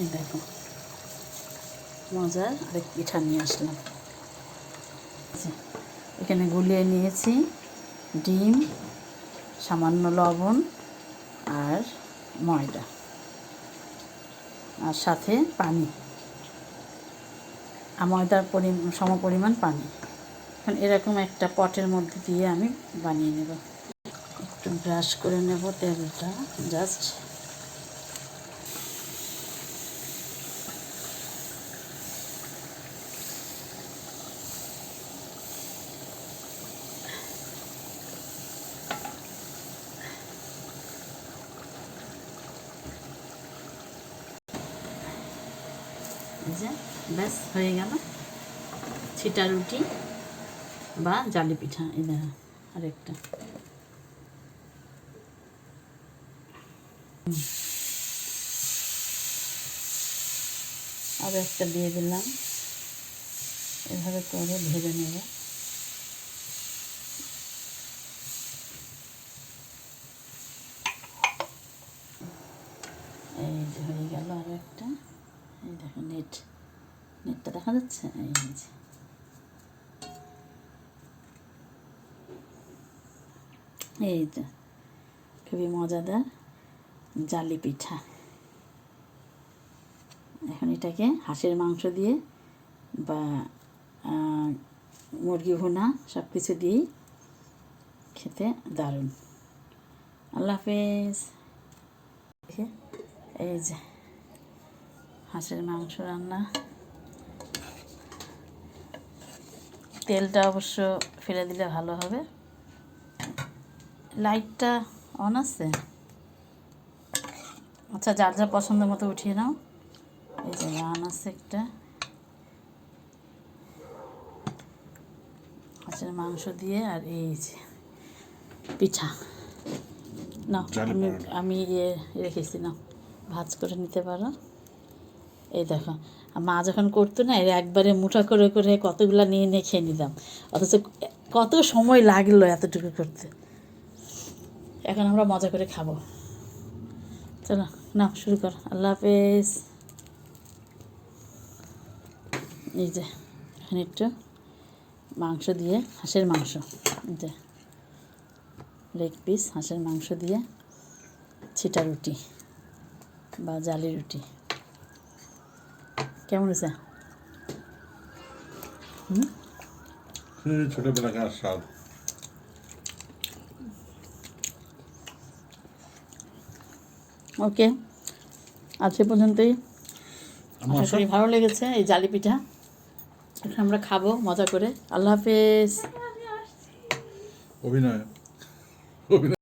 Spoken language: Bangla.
এই দেখো। মজার আরেক পিঠা নিয়ে আসলাম। আচ্ছা, এখানে গুলিয়ে নিয়েছি ডিম সামান্য লবণ আর ময়দা আর সাথে পানি। আর ময়দার পরিমাণ সম পরিমাণ পানি। এখন এরকম একটা পটের মধ্যে দিয়ে আমি বানিয়ে নেব। একটু ব্রাশ করে নেব তেলটা জাস্ট যে ব্যাস, হয়ে গেল। ছিটা রুটি বা জালি পিঠা, এই দেখো আরেকটা। আর একটা দিয়ে দিলাম। এভাবে করে ভেজে নেব। এই হয়ে গেল আর একটা এই দেখো নেট নেটটা দেখা যাচ্ছে? এই যে। এই যে, খুবই মজাদার জালি পিঠা। এখন এটাকে হাঁসের মাংস দিয়ে বা মুরগি ভুনা সব কিছু দিয়েই খেতে দারুণ। আল্লাহ হাফেজ। এই যে হাঁসের মাংস রান্না। তেলটা অবশ্য ফেলে দিলে ভালো হবে। লাইটটা অন আছে। আচ্ছা যার যা পছন্দ মতো উঠিয়ে নাও। এই যে রান আছে একটা। হাঁসের মাংস দিয়ে আর এই যে পিঠা। না আমি আমি ইয়ে রেখেছি না ভাজ করে নিতে পারো। এই দেখো মা যখন করতো না, এর একবারে মুঠা করে করে কতগুলো নিয়ে নিয়ে খেয়ে নিতাম। অথচ কত সময় লাগল এতটুকু করতে। এখন আমরা মজা করে খাব। চলো না শুরু কর। আল্লাহ হাফেজ। এই যে, এখন একটু মাংস দিয়ে হাঁসের মাংস। এই যে লেগ পিস হাঁসের মাংস দিয়ে ছিটা রুটি বা জালি রুটি। কেমন হয়েছে? ছোটবেলাকার স্বাদ। ওকে আজ পর্যন্তই। আমার আশা করি ভালো লেগেছে এই জালি পিঠা এখন আমরা খাব মজা করে। আল্লাহ হাফেজ। অভিনয়। অভিনয়।